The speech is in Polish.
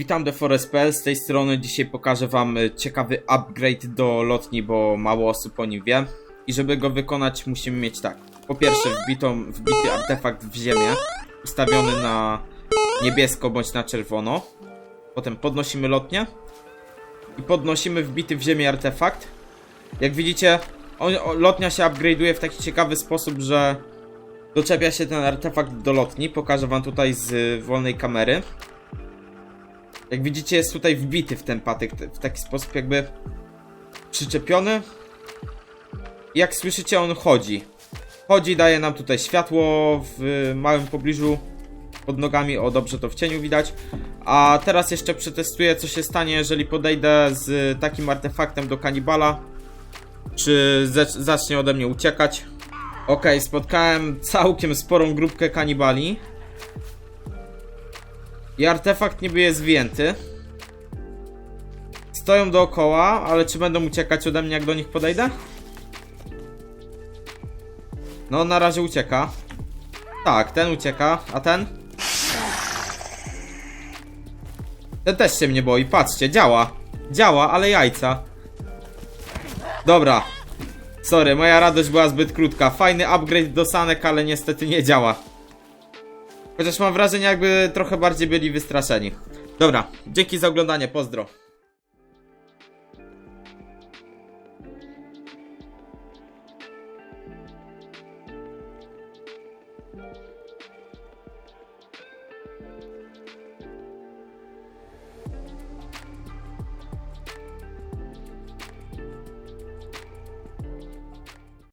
Witam DeForest.pl, z tej strony dzisiaj pokażę wam y, ciekawy upgrade do lotni, bo mało osób o nim wie. I żeby go wykonać musimy mieć tak. Po pierwsze wbitą, wbity artefakt w ziemię, ustawiony na niebiesko bądź na czerwono. Potem podnosimy lotnię i podnosimy wbity w ziemię artefakt. Jak widzicie, on, lotnia się upgrade'uje w taki ciekawy sposób, że doczepia się ten artefakt do lotni. Pokażę wam tutaj z y, wolnej kamery. Jak widzicie jest tutaj wbity w ten patyk w taki sposób jakby przyczepiony. Jak słyszycie on chodzi. Chodzi, daje nam tutaj światło w małym pobliżu pod nogami, o dobrze to w cieniu widać. A teraz jeszcze przetestuję co się stanie jeżeli podejdę z takim artefaktem do kanibala. Czy zac- zacznie ode mnie uciekać. Okej, spotkałem całkiem sporą grupkę kanibali. I artefakt niby jest więty. Stoją dookoła, ale czy będą uciekać ode mnie jak do nich podejdę? No, na razie ucieka. Tak, ten ucieka, a ten? Ten też się mnie boi, patrzcie, działa. Działa, ale jajca. Dobra. Sorry, moja radość była zbyt krótka. Fajny upgrade do sanek, ale niestety nie działa. Chociaż mam wrażenie, jakby trochę bardziej byli wystraszeni. Dobra, dzięki za oglądanie, pozdro.